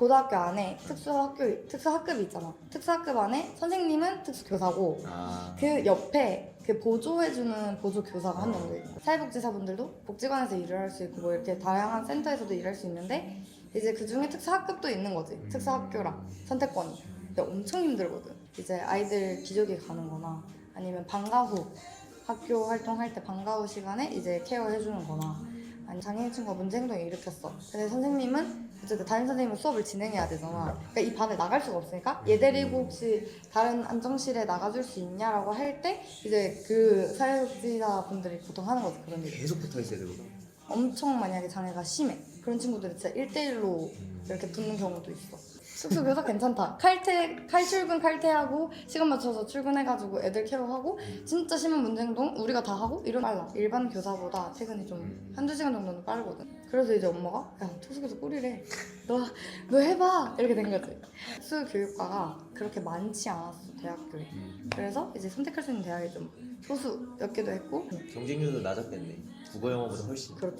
고등학교 안에 특수학교 특수학급이 있잖아. 특수학급 안에 선생님은 특수교사고 아. 그 옆에 그 보조해주는 보조교사가 한 명도 있고. 사회복지사분들도 복지관에서 일을 할 수 있고 뭐 이렇게 다양한 센터에서도 일할 수 있는데 이제 그 중에 특수학급도 있는 거지. 특수학교랑 선택권이. 근데 엄청 힘들거든. 이제 아이들 기저귀 가는 거나 아니면 방과 후 학교 활동할 때 방과 후 시간에 이제 케어해주는 거나 아니 장애인 친구가 문제 행동을 일으켰어. 근데 선생님은 어쨌든 담임 선생님은 수업을 진행해야 되잖아. 그러니까 이 반을 나갈 수가 없으니까 얘 데리고 혹시 다른 안정실에 나가줄 수 있냐라고 할 때 이제 그 사회복지사 분들이 보통 하는 거지 그런 일 계속 붙어 있어야 되거든. 엄청 만약에 장애가 심해. 그런 친구들이 진짜 1대1로 이렇게 붙는 경우도 있어 숙소 교사 괜찮다. 칼퇴 칼출근 칼퇴하고 시간 맞춰서 출근해가지고 애들 케어하고 진짜 심한 문제 행동 우리가 다 하고 이런 빨라. 일반 교사보다 퇴근이 좀 한두 시간 정도는 빠르거든. 그래서 이제 엄마가 야 특수교사 꿀이래. 너, 너 해봐. 이렇게 된 거지. 특수교육과가 그렇게 많지 않았어 대학교에. 그래서 이제 선택할 수 있는 대학이 좀 소수 몇 개도 했고. 경쟁률도 낮았겠네. 국어 영어보다 훨씬. 그렇지